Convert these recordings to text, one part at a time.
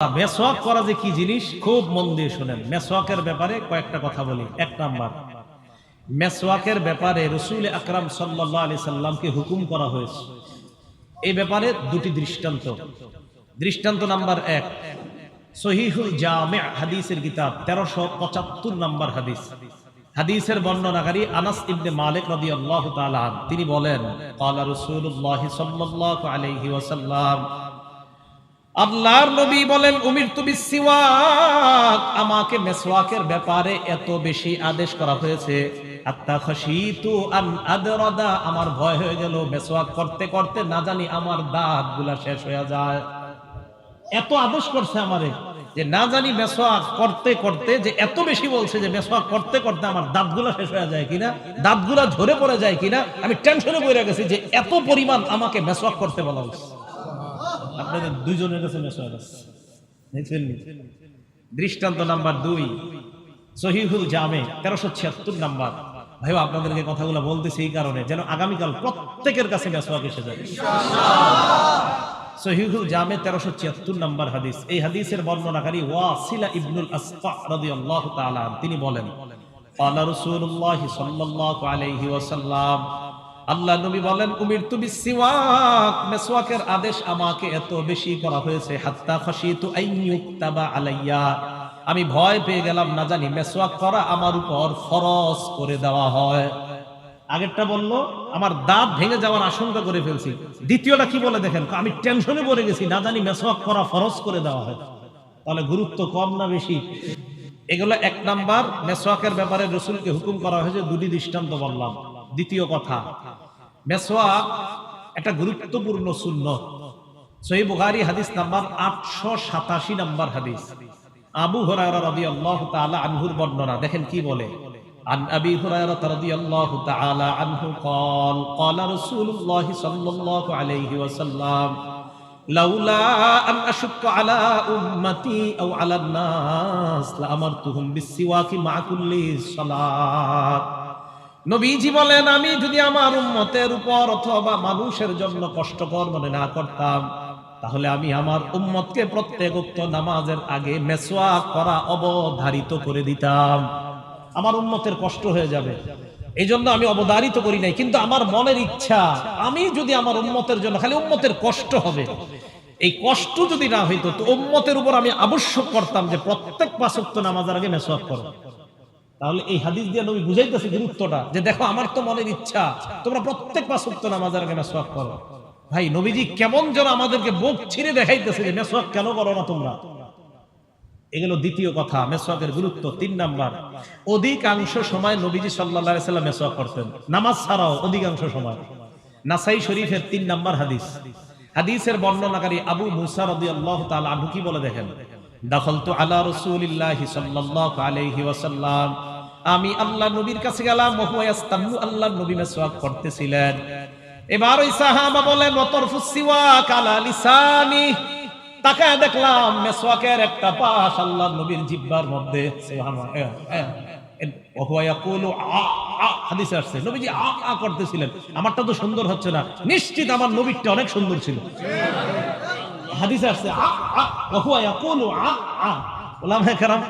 মেসওয়াক করা যে কি জিনিস খুব মন দিয়ে শোনেন। মেসওয়াকের ব্যাপারে কয়েকটা কথা বলি। এক নাম্বার মেসওয়াকের ব্যাপারে রসুল আকরাম সাল্লাহ হুকুম করা হয়েছে। এই ব্যাপারে দুটি দৃষ্টান্ত। দৃষ্টান্ত নাম্বার এক সহিহুল জামে হাদিসের কিতাব তেরোশো পঁচাত্তর নাম্বার হাদিস। হাদিসের বর্ণনাকারী আনাস ইবনে মালিক তাআলা আন, তিনি বলেন ক্বালা রাসূলুল্লাহ সাল্লাল্লাহু আলাইহি ওয়াসাল্লাম আল্লাহর নবী বলেন উমির তুমি সিওয়াক আমাকে মেসওয়াকের ব্যাপারে এত বেশি আদেশ করা হয়েছে। আত্মা খসিতু আন আদরাদা। আমার ভয় হয়ে গেল, মেসওয়াক করতে করতে না জানি আমার দাঁতগুলা শেষ হয়ে যায়। এত আদেশ করছে আমারে যে না জানি মেসওয়াক করতে করতে যে এত বেশি বলছে যে মেসওয়াক করতে করতে আমার দাঁতগুলা শেষ হয়ে যায় কিনা, দাঁতগুলা ঝরে পড়ে যায় কিনা, আমি টেনশনে পড়ে গেছি যে এত পরিমাণ আমাকে মেসওয়াক করতে বলা হয়েছে আপনাদের দুইজনের কাছে মেসওয়াক আছে দেখছেন নি? দৃষ্টান্ত নাম্বার দুই সহিহুল জামে তেরোশো ছিয়াত্তর নাম্বার ভাই আপনাদেরকে কথাগুলো বলতেছি এই কারণে যেন আগামীকাল প্রত্যেকের কাছে মেসওয়াক এসে যায় সহিহুল জামে তেরোশো ছিয়াত্তর নাম্বার হাদিস এই হাদিসের বর্ণনাকারী ওয়াসিলা ইবনুল আসফা রাদিয়াল্লাহু তাআলা আনহু, তিনি বলেন قال رسول الله صلى الله عليه وسلم আল্লাহ নবী বলেন উমির তুমি সিওয়াক মেসওয়াকের আদেশ আমাকে এত বেশি করা হয়েছে, হাত্তা খাশিতু আইয়ুক্তাবা আলাইয়া। আমি ভয় পেয়ে গেলাম, না জানি মেসওয়াক করা আমার উপর ফরজ করে দেওয়া হয়। আগেরটা বলল, আমার দাঁত ভেঙে যাওয়ার আশঙ্কা করে ফেলছি। দ্বিতীয়টা কি বলে দেখেন, আমি টেনশনে পড়ে গেছি, না জানি মেসওয়াক করা ফরজ করে দেওয়া হয়। তাহলে গুরুত্ব কম না বেশি? এগুলো এক নাম্বার, মেসওয়াকের ব্যাপারে রসুলকে হুকুম করা হয়েছে, দুটি দৃষ্টান্ত বললাম। দ্বিতীয় কথা মেসওয়াক একটা গুরুত্বপূর্ণ শূন্য সহি বুখারী হাদিস নাম্বার আটশো সাতাশি নাম্বার হাদিস আবু হুরায়রা রাদিয়াল্লাহু তাআলা আনহুর বর্ণনা দেখেন কি বলে عن أبي هريرة رضي الله تعالى عنه قال قال رسول الله صلى الله عليه وسلم لولا أن أشق على أمتي أو على الناس لأمرتهم بالسواك مع كل صلاة নবীজি বলেন, আমি যদি আমার উম্মতের উপর অথবা মানুষের জন্য কষ্টকর মনে না করতাম, তাহলে আমি আমার উম্মতকে প্রত্যেক উক্ত নামাজের আগে মেসওয়াক করা অবধারিত করে দিতাম। আমার উম্মতের কষ্ট হয়ে যাবে। এই জন্য আমি অবধারিত করি নাই। কিন্তু আমার মনের ইচ্ছা, আমি যদি আমার উম্মতের জন্য, খালি উম্মতের কষ্ট হবে। এই কষ্ট যদি না হইতো, তো উম্মতের উপর আমি আবশ্যক করতাম যে প্রত্যেক পাঁচক্ত নামাজের আগে মেসওয়াক করো। তাহলে এই হাদিস দিয়ে নবী বুঝাইতেছে গুরুত্বটা, যে দেখো আমার তো মনের ইচ্ছা, তোমরা প্রত্যেক পাঁচক্ত নামাজের আগে মেসওয়াক করো। ভাই, নবীজি কেমন যেন আমাদেরকে বুক ছিঁড়ে দেখাইতেছে যে মেসওয়াক কেন করো না তোমরা? এগুলো দ্বিতীয় কথা, মেসওয়াকের গুরুত্ব তিন নাম্বার। অধিকাংশ সময় নবীজি সাল্লাহ সাল্লাম মেসওয়াক করতেন। নামাজ ছাড়াও অধিকাংশ সময়। নাসাই শরীফের তিন নাম্বার হাদিস। হাদিসের বর্ণনাকারী আবু মুসা রাদিয়াল্লাহু তাআলা আনহু কি বলে দেখেন? দাখলতু আলা সাল্লাল্লাহু আলাইহি ওয়াসাল্লাম। আমি নবীর কাছে গেলাম নবী মেসওয়াক করতেছিলেন এবার ওই সাহাবা বলেন সিওয়াক আলা লিসানি। তাকায় দেখলাম মেসওয়াকের একটা পাশ আল্লাহ নবীর জিব্বার মধ্যে। আ, আ, হাদিসে নবীজি আ করতেছিলেন। আমারটা তো সুন্দর হচ্ছে না। নিশ্চিত আমার নবীরটা অনেক সুন্দর ছিল। হাদিসে আসছে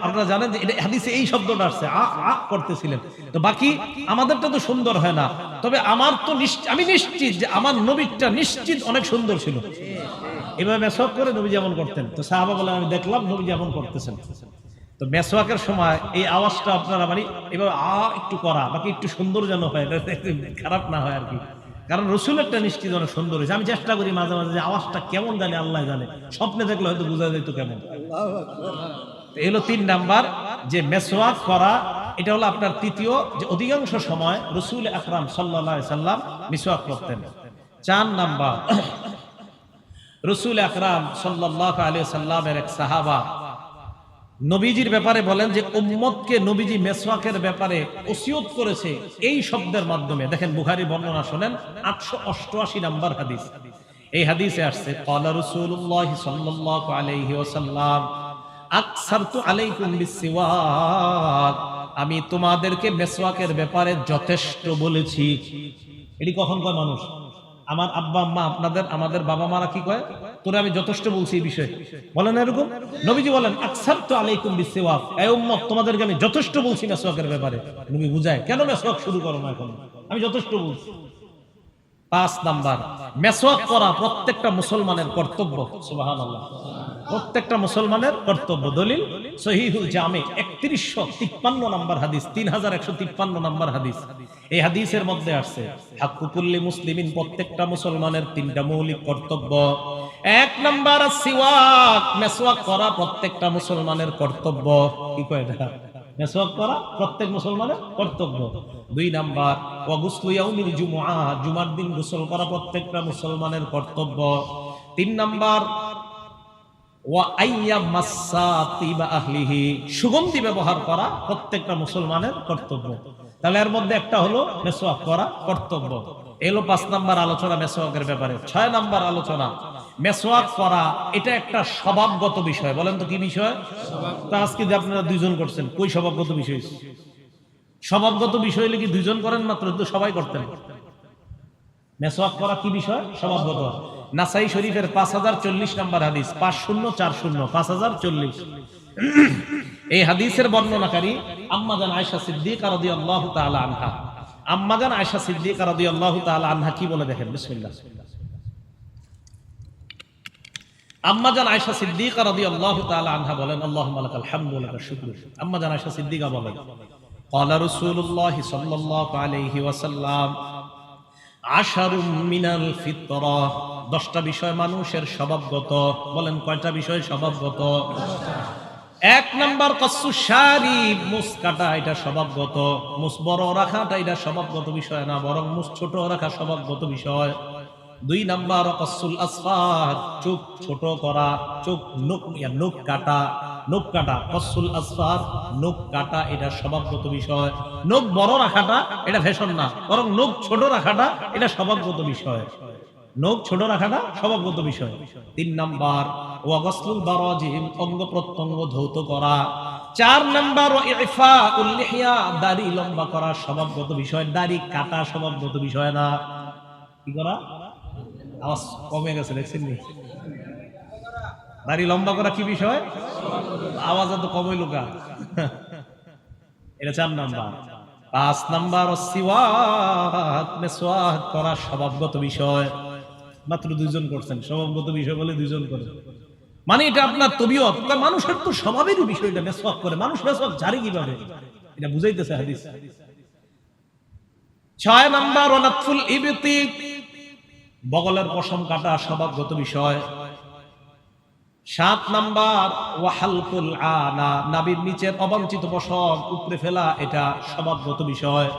আপনারা জানেন যে এটা হাদিসে এই শব্দটা আসছে, আ আ করতেছিলেন তো বাকি আমাদেরটা তো সুন্দর হয় না। তবে আমার তো আমি নিশ্চিত যে আমার নবীরটা নিশ্চিত অনেক সুন্দর ছিল। এভাবে মেসওয়াক করে নবী যেমন করতেন। তো সাহাবা বলে আমি দেখলাম নবী যেমন করতেছেন। তো মেসওয়াকের সময় এই আওয়াজটা আপনারা মানে এবার আ, একটু করা, বাকি একটু সুন্দর যেন হয় খারাপ না হয় আর কি। কারণ রসুলেরটা নিশ্চিত অনেক সুন্দর হয়েছে। আমি চেষ্টা করি মাঝে মাঝে যে আওয়াজটা কেমন জানে আল্লাহ জানে। স্বপ্নে দেখলে হয়তো বোঝা যেত কেমন। তো এগুলো তিন নাম্বার, যে মেসওয়াক করা, এটা হলো আপনার তৃতীয়, যে অধিকাংশ সময় রসুল আকরাম সাল্লাহ সাল্লাম মিসওয়াক করতেন। চার নাম্বার, রসুল আকরাম সাল্লাহ আলী সাল্লামের এক সাহাবা নবীজির ব্যাপারে বলেন যে উম্মতকে নবীজি মেসওয়াকের ব্যাপারে ওসিয়ত করেছে এই শব্দের মাধ্যমে। দেখেন বুখারি বর্ণনা শোনেন, আটশো অষ্টআশি নাম্বার হাদিস। এই হাদিসে আসছে, ক্বালা রাসূলুল্লাহ সাল্লাল্লাহু আলাইহি ওয়াসাল্লাম, আকসারতু আলাইকুম বিসিওয়াক আমি তোমাদেরকে মেসওয়াকের ব্যাপারে যথেষ্ট বলেছি। এটি কখন কয় মানুষ? আমার আব্বা, আম্মা, আপনাদের, আমাদের বাবা মারা কি কয়? তোরে আমি যথেষ্ট বলছি এই বিষয়ে। বলেন না এরকম? নবীজি বলেন আকসার তো আলাইকুম বিসওয়াক। এই উম্মত, তোমাদেরকে আমি যথেষ্ট বলছি মেসওয়াকের ব্যাপারে। নবী বুঝায়, কেন মেসওয়াক শুরু করো না এখন? আমি যথেষ্ট বলছি। পাঁচ নাম্বার, মেসওয়াক করা প্রত্যেকটা মুসলমানের কর্তব্য। সুবহানাল্লাহ। প্রত্যেকটা মুসলমানের কর্তব্য। দলিল, সহিহুল জামে একত্রিশশো তিপ্পান্ন নম্বর হাদিস, তিন হাজার একশো তিপ্পান্ন নম্বর হাদিস। এই হাদিসের মধ্যে আসছে হাকুকুল্লি মুসলিমিন, প্রত্যেকটা মুসলমানের তিনটা মৌলিক কর্তব্য। এক নাম্বার সিওয়াক, মেসওয়াক করা প্রত্যেকটা মুসলমানের কর্তব্য। কি কয় এটা? মেসওয়াক করা প্রত্যেক মুসলমানের কর্তব্য। দুই নাম্বার, ওয়াগুসলু ইয়াউমিল জুমআ জুমার দিন গোসল করা প্রত্যেকটা মুসলমানের কর্তব্য। তিন নাম্বার সুগন্ধি ব্যবহার করা প্রত্যেকটা মুসলমানের কর্তব্য। তাহলে এর মধ্যে একটা হলো মেসওয়াক করা কর্তব্য। এলো পাঁচ নাম্বার আলোচনা মেসওয়াকের ব্যাপারে, ছয় নাম্বার আলোচনা। মেসওয়াক করা, এটা একটা স্বভাবগত বিষয়। বলেন তো কি বিষয়? তা আজকে যে আপনারা দুইজন করছেন, কই স্বভাবগত বিষয়? স্বভাবগত বিষয় হলে কি দুইজন করেন মাত্র? তো সবাই করতেন। মেসওয়াক করা কি বিষয়? স্বভাবগত। নাসাই শরীফের পাঁচ হাজার চল্লিশ নম্বর হাদিস, পাঁচ শূন্য, চার শূন্য, পাঁচ হাজার চল্লিশ। এই হাদিসের বর্ণনাকারী আম্মাজান আয়সা সিদ্দিক আরদি আল্লাহ তাআলা আনহা আম্মাজান আয়সা সিদ্দিক আরদি আল্লাহ তাআলা আনহা কি বলে দেখেন বিসমিল্লাহ আম্মাজান আয়সা সিদ্দিকা রাদিয়াল্লাহু তাআলা আনহা বলেন আল্লাহুম্মা লাকাল হামদু ওয়া লাকাশ শুকর আম্মাজান আয়সা সিদ্দিকা বলেন قال رسول الله صلى الله عليه وسلم আশারুম মিনাল ফিতরা দশটা বিষয় মানুষের স্বভাবগত বলেন কয়টা বিষয় স্বভাবগত এক নাম্বার কসু শারি মুস কাটা এটা স্বভাবগত মুস বড় রাখাটা এটা স্বভাবগত বিষয় না বরং মুস ছোট রাখা স্বভাবগত বিষয়। দুই নাম্বার কসুল আসফার চোখ ছোট করা চোখ ইয়া, নখ কাটা নখ কাটা কসুল আসফার নখ কাটা এটা স্বভাবগত বিষয়। নখ বড় রাখাটা এটা ফ্যাশন না বরং নখ ছোট রাখাটা এটা স্বভাবগত বিষয়। নখ ছোট রাখাটা স্বভাবগত বিষয়। তিন নাম্বার ওয়াগসলুল বারাজিম অঙ্গ প্রত্যঙ্গ ধৌত করা। চার নাম্বার ও ইফা উল্লিহিয়া দাড়ি লম্বা করা স্বভাবগত বিষয়। দাড়ি কাটা স্বভাবগত বিষয় না। কি করা? আওয়াজ কমে গেছে, দেখছেন নি? দাড়ি লম্বা করা কি বিষয়? আওয়াজ এত কমই লোকা। এটা চার নাম্বার। পাঁচ নাম্বার সিওয়াক, মেসওয়াক করা স্বভাবগত বিষয়। মাত্র দুইজন করছেন। স্বভাবগত বিষয় বলে দুইজন করে। মানে এটা আপনার তবিয়ত। মানুষের তো স্বভাবেরই বিষয়টা মেসওয়াক করে। মানুষ মেসওয়াক জারি কীভাবে? এটা বুঝাইতেছে হাদিস। ছয় নাম্বার অনাতফুল ইবতিক বগলের পশম কাটা স্বভাবগত বিষয়। সাত নাম্বার, ওয়াহালকুল আনা। নাবির নিচের অবাঞ্ছিত পশম উপরে ফেলা এটা স্বভাবগত বিষয়।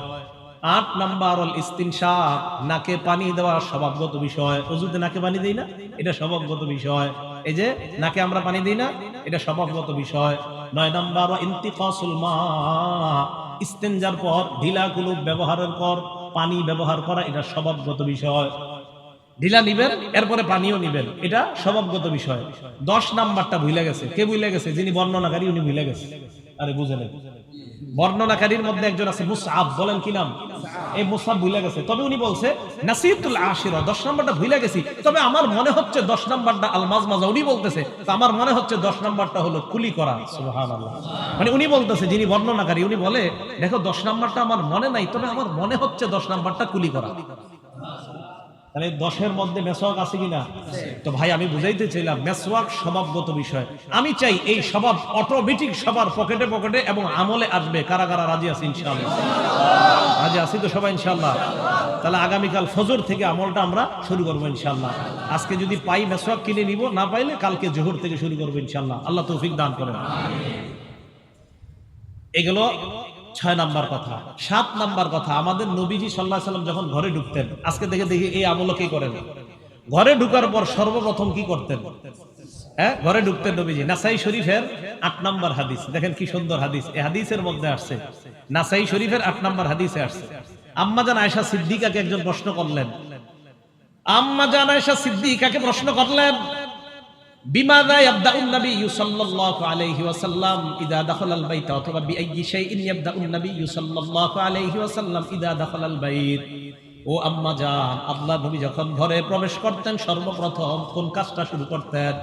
আট নাম্বার অল ইস্তিনশাক নাকে পানি দেওয়া স্বভাবগত বিষয়। অজুতে নাকে পানি দিই না? এটা স্বভাবগত বিষয়। এই যে, নাকে আমরা পানি দিই না? এটা স্বভাবগত বিষয়। নয় নাম্বার ইন্তিকাসুল মা। ইস্তেঞ্জার পর ঢিলা ব্যবহারের পর পানি ব্যবহার করা এটা স্বভাবগত বিষয়। ঢিলা নিবেন, এরপরে পানিও নিবেন। এটা স্বভাবগত বিষয়। দশ নাম্বারটা ভুলে গেছে। কে ভুলে গেছে? যিনি বর্ণনাকারী, উনি ভুলে গেছে। আরে বর্ণনাকারীর মধ্যে একজন আছে মুসআব, বলেন কি নাম? এই মুসআব ভুলে গেছে। তবে উনি বলছে নাসিতুল আশিরা, দশ নাম্বারটা ভুলে গেছি। তবে আমার মনে হচ্ছে দশ নাম্বারটা আলমাজ মাজা উনি বলতেছে, তো আমার মনে হচ্ছে দশ নাম্বারটা হলো কুলি করা। সুবহানাল্লাহ। মানে উনি বলতেছে, যিনি বর্ণনাকারী, উনি বলে, দেখো, দশ নাম্বারটা আমার মনে নাই, তবে আমার মনে হচ্ছে দশ নাম্বারটা কুলি করা। তাহলে দশের মধ্যে মেসওয়াক আছে কিনা? তো ভাই, আমি বুঝাইতে চাইলাম মেসওয়াক স্বভাবগত বিষয়। আমি চাই এই স্বভাব অটোমেটিক সবার পকেটে পকেটে এবং আমলে আসবে। কারা কারা রাজি আছে, ইনশাআল্লাহ? রাজি আছি তো সবাই, ইনশাআল্লাহ। তাহলে আগামীকাল ফজর থেকে আমলটা আমরা শুরু করব, ইনশাআল্লাহ। আজকে যদি পাই মেসওয়াক কিনে নিব, না পাইলে কালকে জোহর থেকে শুরু করব, ইনশাআল্লাহ। আল্লাহ তৌফিক দান করেন। এগুলো ছয় নাম্বার কথা, সাত নাম্বার কথা, আমাদের নবীজি সাল্লাহ সাল্লাম যখন ঘরে ঢুকতেন, আজকে দেখে দেখি এই আমল কি করেন? ঘরে ঢুকার পর সর্বপ্রথম কি করতেন? হ্যাঁ ঘরে ঢুকতেন নবীজি। নাসাই শরীফের আট নাম্বার হাদিস, দেখেন কি সুন্দর হাদিস হাদিসের মধ্যে আসছে, নাসাই শরীফের আট নাম্বার হাদিসে আসছে। আম্মাজান আয়সা সিদ্দিকাকে একজন প্রশ্ন করলেন আম্মাজান আয়সা সিদ্দিকাকে প্রশ্ন করলেন ও আম্মা জান, আল্লাহ নবী যখন ঘরে প্রবেশ করতেন, সর্বপ্রথম কোন কাজটা শুরু করতেন?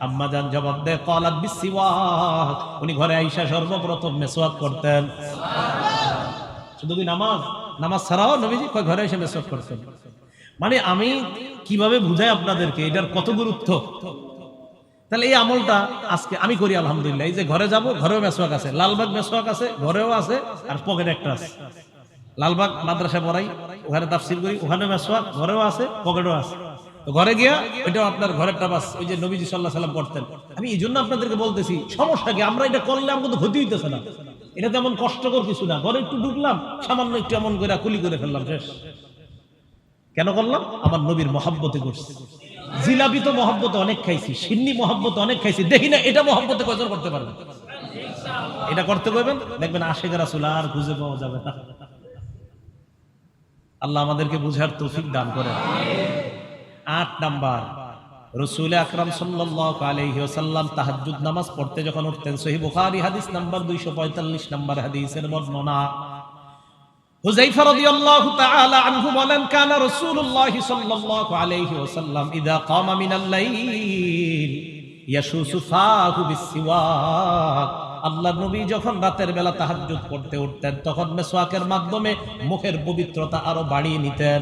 আম্মা জান জবাব দেয় বিসিওয়াক উনি ঘরে আইসা সর্বপ্রথম মেসওয়াক করতেন। শুধু কি নামাজ? নামাজ ছাড়াও নবীজি ঘরে এসে মেসওয়াক করতেন। মানে আমি কীভাবে বুঝাই আপনাদেরকে, এটার কত গুরুত্ব? তাহলে এই আমলটা আজকে আমি করি, আলহামদুলিল্লাহ। এই যে ঘরে যাব, ঘরেও মেসওয়াক আছে। লালবাগ মেসওয়াক আছে, ঘরেও আছে, আর পকেটে একটা আছে। লালবাগ মাদ্রাসা পড়াই, ওখানে তাফসির করি, ওখানে মেসওয়াক, ঘরেও আছে, পকেটেও আছে। ঘরে গিয়া ওইটাও আপনার ঘরের টাবাস ওই যে নবীজি সাল্লাহ সাল্লাম করতেন। আমি এই জন্য আপনাদেরকে বলতেছি, সমস্যা কি? আমরা এটা করলে আমার কিন্তু ক্ষতি হইতেছে না। এটা তেমন কষ্টকর কিছু না। ঘরে একটু ঢুকলাম, সামান্য একটু এমন করে কুলি করে ফেললাম, শেষ। কেন করলাম? আমার নবীর মহাব্বতে করছি। জিলাপি তো মহব্বতে অনেক খাইছি, সিন্নি মহব্বতে অনেক খাইছি। দেখি না, এটা মহব্বতে কয়জন করতে পারবে? এটা করতে কইবেন? দেখবেন আশেখ রাসুল আর খুঁজে পাওয়া যাবে না। আল্লাহ আমাদেরকে বুঝার তৌফিক দান করে আট নাম্বার, রসুল আকরাম সাল্লাল্লাহু আলাইহি ওয়াসাল্লাম তাহাজ্জুদ নামাজ পড়তে যখন উঠতেন, সহিহ বুখারী হাদিস নাম্বার 245 নাম্বার হাদিসের বর্ণনা। হুযাইফা রাদিয়াল্লাহু তাআলা আনহু বলেন, কানা রাসূলুল্লাহ সাল্লাল্লাহু আলাইহি ওয়াসাল্লাম ইযা কামা মিনাল লাইল, ইয়াশুসু ফাহু বিসসিওয়াক। আল্লাহ নবী যখন রাতের বেলা তাহাজ্জুদ পড়তে উঠতেন, তখন মেসওয়াকের মাধ্যমে মুখের পবিত্রতা আরও বাড়িয়ে নিতেন।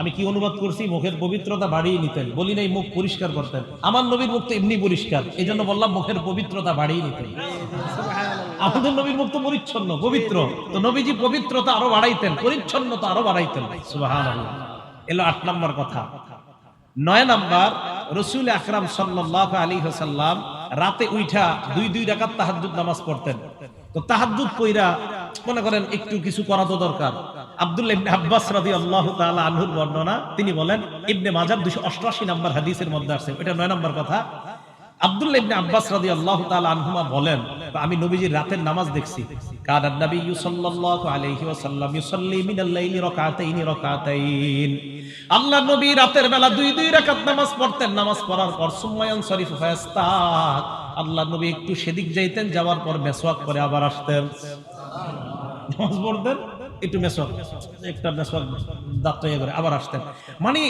আমি কি অনুবাদ করছি? মুখের পবিত্রতা বাড়িয়ে নিতেন। বলি নাই, মুখ পরিষ্কার করতেন। আমার নবীর মুখ তো এমনি পরিষ্কার। এই জন্য বললাম, মুখের পবিত্রতা বাড়িয়ে নিতেন। আমাদের নবীর মুখ তো পরিচ্ছন্ন, পবিত্র। তো নবীজি পবিত্রতা আরও বাড়াইতেন, পরিচ্ছন্নতা আরও বাড়াইতেন। এলো আট নম্বর কথা। নয় নাম্বার, রসুল আকরাম সাল্লাহ আলী হাসাল্লাম রাতে উইঠা দুই দুই রাকাত তাহাজ্জুদ নামাজ পড়তেন। তো তাহাজ্জুদ কইরা মনে করেন একটু কিছু করা তো দরকার। আব্দুল্লাহ ইবনে আব্বাস রাদিয়াল্লাহু তাআলা আনহুর বর্ণনা, তিনি বলেন, ইবনে মাজাহ 288 নম্বর হাদিসের মধ্যে আছে এটা নয় নম্বর কথা। আব্দুল ইবনে আব্বাস রাদিয়াল্লাহু তাআলা আনহুমা বলেন আমি নবীজির রাতের নামাজ দেখছি। নবী আল্লাহ নবী রাতের বেলা দুই দুই রাকাত নামাজ পড়তেন। নামাজ পড়ার পর সুমায়ান শরীফ আল্লাহ নবী একটু সেদিক যাইতেন, যাওয়ার পর মেসওয়াক করে আবার আসতেন। নামাজ পড়তেন, একটু মেসওয়াক, একটা মেসওয়াক করে আবার আসতেন। মানে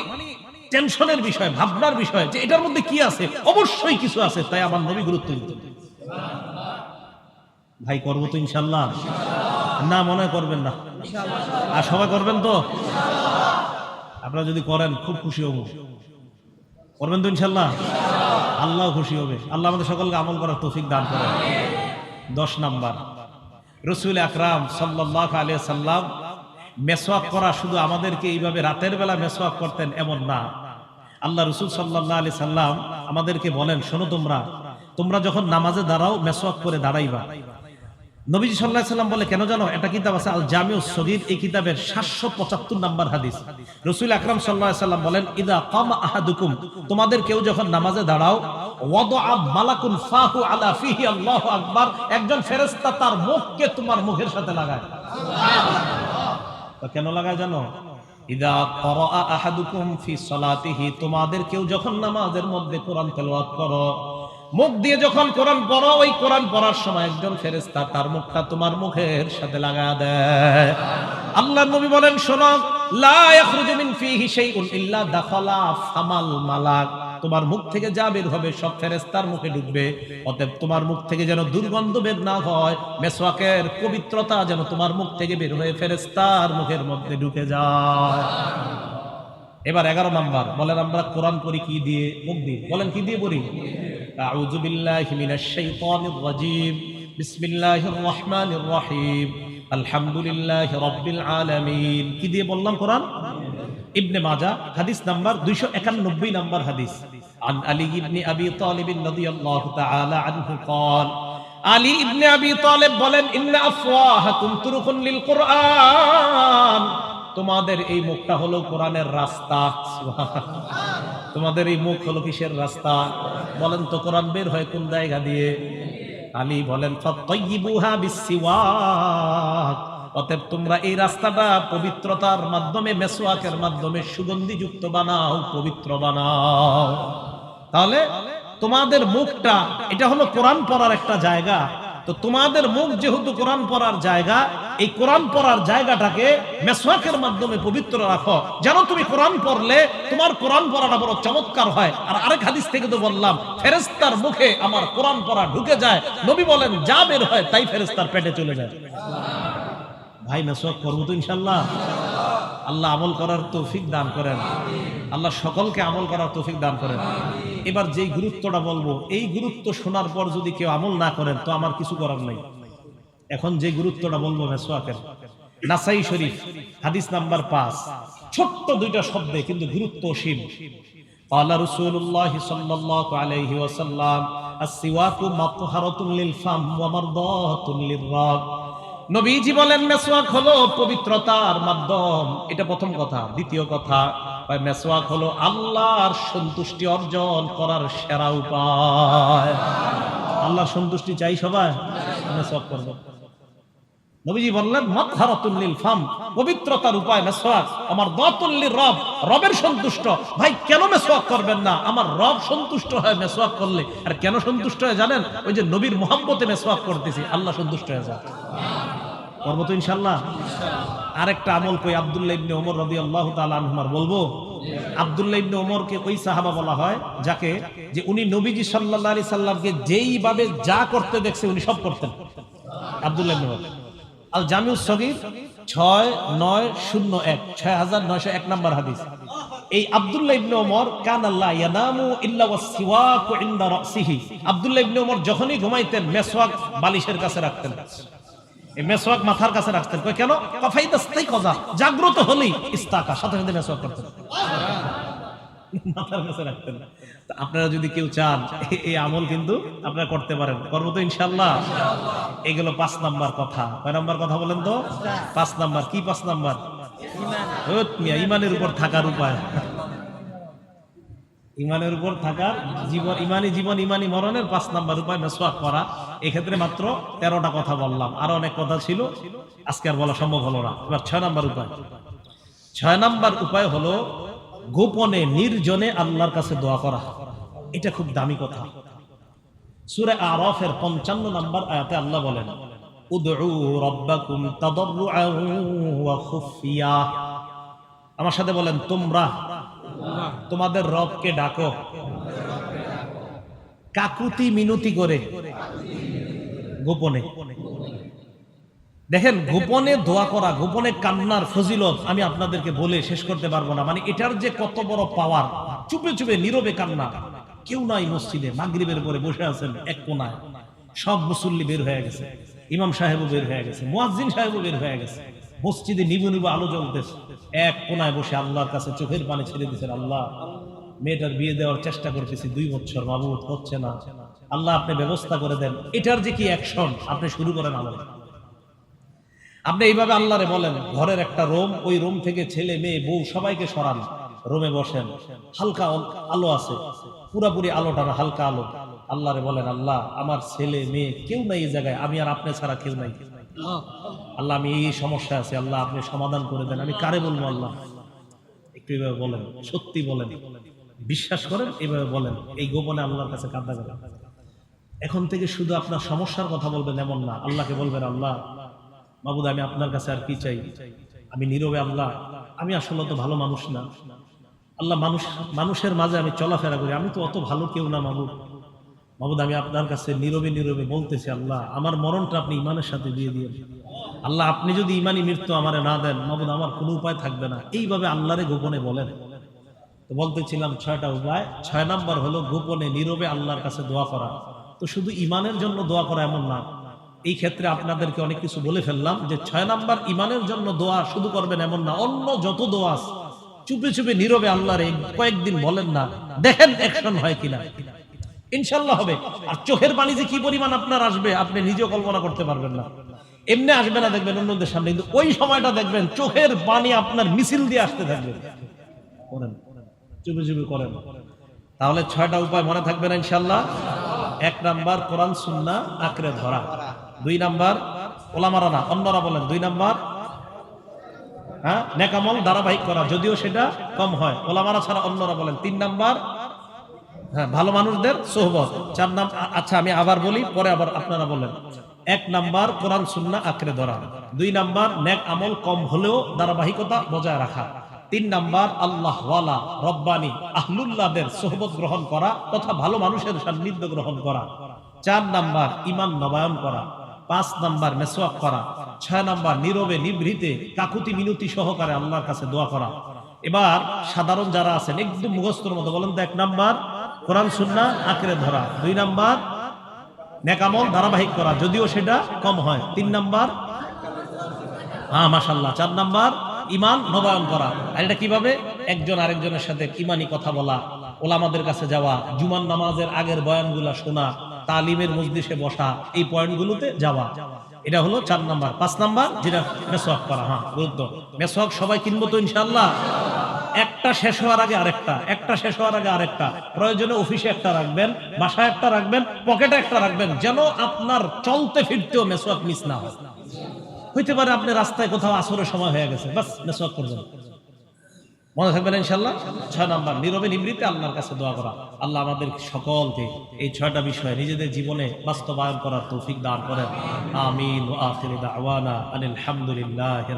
টেনশনের বিষয়, ভাবনার বিষয় যে এটার মধ্যে কি আছে? অবশ্যই কিছু আছে, তাই আমার নবী গুরুত্ব দিতেন। ভাই, করব তো ইনশাল্লাহ। না, মনে করবেন না। আর সবাই করবেন তো? আপনারা যদি করেন, খুব খুশি হব। করবেন তো ইনশাল্লাহ? আল্লাহ খুশি হবে। আল্লাহ আমাদের সকলকে আমল করার তৌফিক দান করেন। দশ নাম্বার। রসুল আকরাম সাল্লাহ আলিয়া সাল্লাম মেসওয়াক করা শুধু আমাদেরকে এইভাবে রাতের বেলা মেসওয়াক করতেন এমন না। আল্লাহ রসুল সাল্লাহ আলি সাল্লাম আমাদেরকে বলেন, শোনো তোমরা তোমরা যখন নামাজে দাঁড়াও, মেসওয়াক করে দাঁড়াইবা। নবীজি সাল্লাহ সাল্লাম বলে, কেন জানো? এটা কিতাব আছে আল জামিউ সগীর, এই কিতাবের সাতশো পঁচাত্তর নাম্বার হাদিস। রসুল আকরাম সাল্লাহ সাল্লাম বলেন, ইদা কাম আহাদুকুম, তোমাদের কেউ যখন নামাজে দাঁড়াও মালাকুন ফাহু আলা ফিহি, আল্লাহু আকবার, একজন ফেরেশতা তার মুখকে তোমার মুখের সাথে লাগায়। কেন লাগায় জানো? ইদা করা আহাদুকুম ফি সলাতিহি, তোমাদের কেউ যখন নামাজের মধ্যে কোরআন তেলাওয়াত করো মুখ দিয়ে যখন কোরআন পড়ো, ওই কোরআন পড়ার সময় একজন ফেরেশতা তার মুখটা তোমার মুখের সাথে লাগা দেয়। আল্লাহ নবী বলেন, শোনো, লা ইয়াখরুজু মিন ফিহি শাইউন ইল্লা দাখালা ফামাল মালাক। তোমার মুখ থেকে যা বের হবে সব ফেরেস্তার মুখে ঢুকবে। অতএব তোমার মুখ থেকে যেন দুর্গন্ধ বের না হয়, মেসওয়াকের পবিত্রতা যেন তোমার মুখ থেকে বের হয়ে ফেরেস্তার মুখের মধ্যে ঢুকে যায়। এবার এগারো নাম্বার, বলেন আমরা কোরআন পড়ি কি দিয়ে? মুখ দিয়ে। বলেন কি দিয়ে পড়ি? আউযু বিল্লাহি মিনাশ শাইতানির রাজীম বিসমিল্লাহির রহমানির রহিম আলহামদুলিল্লাহি রাব্বিল আলামিন কি দিয়ে বললাম কোরআন ইবনে মাজা হাদিস নাম্বার 291 নাম্বার হাদিস عن علي بن ابي طالب رضي الله تعالى عنه قال আলী ইবনে আবি তালেব বলেন ইন্না আফওয়াহাকুম তুরুকুন লিল কুরআন তোমাদের এই মুখটা হলো কোরআনের রাস্তা তোমাদের এই মুখ হলো কিসের রাস্তা? বলেন তো কোরআন বের হয় কোন জায়গা দিয়ে? আলী বলেন অতএব তোমরা এই রাস্তাটা পবিত্রতার মাধ্যমে মেসোয়াকের মাধ্যমে সুগন্ধিযুক্ত বানাও, পবিত্র বানাও। তাহলে তোমাদের মুখটা, এটা হলো কোরআন পড়ার একটা জায়গা। তো তোমাদের মুখ যেহেতু কোরআন পড়ার জায়গা, এই কোরআন পড়ার জায়গাটাকে মেসওয়াকের মাধ্যমে পবিত্র রাখো। যেন তুমি কোরআন পড়লে তোমার কোরআন পড়াটা বড় চমৎকার হয়। আর আরেক হাদিস থেকে তো বললাম ফেরেস্তার মুখে আমার কোরআন পড়া ঢুকে যায়। নবী বলেন, যা বের হয় তাই ফেরেস্তার পেটে চলে যায়। ভাই, মেসওয়াক করব তো ইনশাল্লাহ আল্লাহ আমল করার তৌফিক দান করেন আল্লাহ সকলকে আমল করার তৌফিক দান করেন এবার যেই গুরুত্বটা বলবো এই গুরুত্ব শোনার পর যদি কেউ আমল না করেন তো আমার কিছু করার নাই এখন যে গুরুত্বটা বলবো মেসোয়াকের নাসাই শরীফ হাদিস নাম্বার পাঁচ ছোট্ট দুইটা শব্দে কিন্তু গুরুত্ব অসীম قال رسول الله صلى الله عليه وسلم السواك مطهرة للفم ومرضاة للرب নবীজি বলেন মেসওয়াক হলো পবিত্রতার মাধ্যম। এটা প্রথম কথা। দ্বিতীয় কথা, ভাই মেসওয়াক হলো আল্লাহর সন্তুষ্টি অর্জন করার সেরা উপায়। আল্লাহর সন্তুষ্টি চাই সবাই? মেসওয়াক করব। নবীজি বললেন মতহারাতুল্লিল ফাম, পবিত্রতার উপায় মেসওয়াক আমার দাতুল্লির রব, রবের সন্তুষ্ট। ভাই, কেন মেসওয়াক করবেন না? আমার রব সন্তুষ্ট হয় মেসওয়াক করলে। আর কেন সন্তুষ্ট হয় জানেন? ওই যে নবীর মোহাম্মতে মেসওয়াক করতেছি, আল্লাহ সন্তুষ্ট হয়ে যায় করব তো ইনশাল্লাহ আরেকটা আমল কই আব্দুল্লাহ ইবনে ওমর রাদিয়াল্লাহু তাআলা আনহুমার বলব? আব্দুল্লাহ ইবনে ওমরকে ওই সাহাবা বলা হয়, যাকে যে উনি নবীজি সাল্লাল্লাহু আলাইহি সাল্লামকে যেইভাবে যা করতে দেখছে উনি সব করতেন। আব্দুল্লাহ ইবনে আল ছয় নয় শূন্য এক, ছয় হাজার নয়শো এক নম্বর হাদিস। এই আব্দুল্লাহ ইবনে ওমর কান আল্লাহ ইয়ানামু ইল্লা ওয়াসিওয়াকু ইনদা রাসিহি। ইবনে ওমর যখনই ঘুমাইতেন, মেসওয়াক বালিশের কাছে রাখতেন। এই মেসওয়াক মাথার কাছে রাখতেন কই কেন? কাফাইদাস্তাই কজা, জাগ্রত হলেই ইস্তাকা। সাথে সাথে মেসওয়াক করতেন মাথার কাছে রাখতেন আপনারা যদি কেউ চান এই আমল কিন্তু আপনারা করতে পারেন। করব তো ইনশাল্লাহ এগুলো পাঁচ নাম্বার কথা। কয় নাম্বার কথা বলেন তো? পাঁচ নাম্বার। কি পাঁচ নাম্বার? ইমানের উপর থাকার উপায়। ইমানের উপর থাকার জীবন, ইমানি জীবন, ইমানি মরণের পাঁচ নাম্বার উপায় মেসওয়াক করা। এক্ষেত্রে মাত্র তেরোটা কথা বললাম। আরও অনেক কথা ছিল। আজকে আর বলা সম্ভব হলো না। এবার ছয় নাম্বার উপায়। ছয় নাম্বার উপায় হলো গোপনে, নির্জনে আল্লাহর কাছে দোয়া করা। এটা খুব দামি কথা। সুরে আরফের পঞ্চান্ন নাম্বার আয়াতে আল্লাহ বলেন আমার সাথে বলেন, তোমরা তোমাদের রবকে ডাকো। কাকুতি মিনতি করে। গোপনে। দেখেন, গোপনে দোয়া করা, গোপনে কান্নার ফজিলত আমি আপনাদেরকে বলে শেষ করতে পারব না। মানে এটার যে কত বড় পাওয়ার, চুপে চুপে নীরবে কান্না। কেউ নাই মসজিদে, মাগরিবের পরে বসে আছেন এক কোনায়। সব মুসল্লি বের হয়ে গেছে। ইমাম সাহেবও বের হয়ে গেছে, মুয়াজ্জিন সাহেবও বের হয়ে গেছে। মসজিদে নিবু নিবু আলো জ্বলতেছে। এক কোনায় বসে আল্লাহর কাছে চোখের পানি ছেড়ে দিয়েছেন, আল্লাহ, মেয়েটার বিয়ে দেওয়ার চেষ্টা করতেছি, দুই বছর মাবুদ হচ্ছে না। আল্লাহ আপনি ব্যবস্থা করে দেন। এটার যে কি অ্যাকশন আপনি শুরু করেন আমাদের আপনি এইভাবে আল্লাহরে বলেন, ঘরের একটা রোম, ওই রোম থেকে ছেলে, মেয়ে, বউ সবাইকে সরান। রোমে বসেন, হালকা আলো আছে। পুরাপুরি আলোটা না, হালকা আলো। আল্লাহরে বলেন, আল্লাহ, আমার ছেলে, মেয়ে কেউ নাই এই জায়গায়, আমি আর আপনি ছাড়া কেউ নাই। আল্লাহ, আমি এই সমস্যা আছে, আল্লাহ আপনি সমাধান করে দেন। আমি কারে বলব আল্লাহ? একটু এভাবে বলেন, সত্যি বলেন, বিশ্বাস করেন, এভাবে বলেন, এই গোপনে আল্লাহর কাছে কাঁদা করেন এখন থেকে শুধু আপনার সমস্যার কথা বলবেন, এমন না। আল্লাহকে বলবেন, আল্লাহ বাবুদ আমি আপনার কাছে আর কি চাই? আমি নীরবে আল্লাহ, আমি আসলে তো ভালো মানুষ না। আল্লাহ, মানুষ, মানুষের মাঝে আমি চলাফেরা করি। আমি তো অত ভালো কেউ না, মাবুদ। মাবুদ, আমি আপনার কাছে নীরবে নীরবে বলতেছি, আল্লাহ, আমার মরণটা আপনি ইমানের সাথে দিয়ে দিয়ে আল্লাহ আপনি যদি ইমানি মৃত্যু আমারে না দেন মাবুদ আমার কোনো উপায় থাকবে না। এইভাবে আল্লাহরে গোপনে বলেন। তো বলতেছিলাম ছয়টা উপায়। ছয় নাম্বার হলো গোপনে নীরবে আল্লাহর কাছে দোয়া করা। তো শুধু ইমানের জন্য দোয়া করা এমন না। এই ক্ষেত্রে আপনাদেরকে অনেক কিছু বলে ফেললাম যে ছয় নাম্বার ইমানের জন্য দোয়া শুধু করবেন এমন না। অন্য যত দোয়া আছে, চুপে চুপে নীরবে আল্লাহর কয়েকদিন বলেন না দেখেন অ্যাকশন হয় কিনা। ইনশাল্লাহ হবে। আর চোখের পানি যে কি পরিমাণ আপনার আসবে আপনি নিজেও কল্পনা করতে পারবেন না। এমনি আসবে না দেখবেন অন্যদের সামনে, কিন্তু ওই সময়টা দেখবেন চোখের পানি আপনার মিছিল দিয়ে আসতে থাকবে। চুপে চুপে করেন। তাহলে ছয়টা উপায় মনে থাকবে না ইনশাল্লাহ এক নাম্বার, কোরআন, সুন্না আঁকড়ে ধরা। দুই নাম্বার, ওলামারা না, অন্যরা বলেন, দুই নাম্বার হ্যাঁ নেকামল ধারাবাহিক করা, যদিও সেটা কম হয়। ওলামারা ছাড়া অন্যরা বলেন, তিন নাম্বার হ্যাঁ ভালো মানুষদের সোহবত। চার নাম আচ্ছা আমি আবার বলি, পরে আবার আপনারা বলেন। এক নাম্বার কোরআন সুন্না আঁকড়ে ধরা। দুই নাম্বার, নেক আমল কম হলেও ধারাবাহিকতা বজায় রাখা। তিন নাম্বার আল্লাহ রব্বানি, আহলুল্লাহদের সোহবত গ্রহণ করা তথা ভালো মানুষের সান্নিধ্য গ্রহণ করা। চার নাম্বার ইমান নবায়ন করা। পাঁচ নাম্বার মেসোয়াক করা। ছয় নাম্বার, নীরবে নিভৃতে কাকুতি মিনতি সহকারে আল্লাহর কাছে দোয়া করা। এবার সাধারণ যারা আছেন, একদম মুখস্থর মতো বলেন তো, এক নাম্বার, কোরআন সুন্না আঁকড়ে ধরা। দুই নাম্বার নেকামল ধারাবাহিক করা, যদিও সেটা কম হয়। তিন নাম্বার হ্যাঁ মাসাল্লাহ চার নাম্বার ইমান নবায়ন করা। আর এটা কীভাবে? একজন আরেকজনের সাথে ইমানি কথা বলা, ওলামাদের কাছে যাওয়া জুমান নামাজের আগের বয়ানগুলা শোনা, তালিমের মজলিসে বসা, এই পয়েন্টগুলোতে যাওয়া। এটা হলো চার নাম্বার। পাঁচ নাম্বার, যেটা মেসওয়াক করা হ্যাঁ গুরুত্ব। মেসওয়াক সবাই কিনবো তো ইনশাল্লাহ একটা শেষ হওয়ার আগে আরেকটা, একটা শেষ হওয়ার আগে আরেকটা। প্রয়োজনে অফিসে একটা রাখবেন, বাসায় একটা রাখবেন পকেটে একটা রাখবেন, যেন আপনার চলতে ফিরতেও মেসওয়াক মিস না হয়। হইতে পারে আপনি রাস্তায় কোথাও আসরের সময় হয়ে গেছে, বাস মেসওয়াক করবেন মনে থাকবেন ইনশাল্লাহ ছয় নম্বর, নীরবে নিবৃত্তে আল্লাহর কাছে দোয়া করা। আল্লাহ আমাদের সকলকে এই ছয়টা বিষয় নিজেদের জীবনে বাস্তবায়ন করার তৌফিক দান করেন। আমিন আখির দাওয়ানা আনিল হামদুলিল্লাহি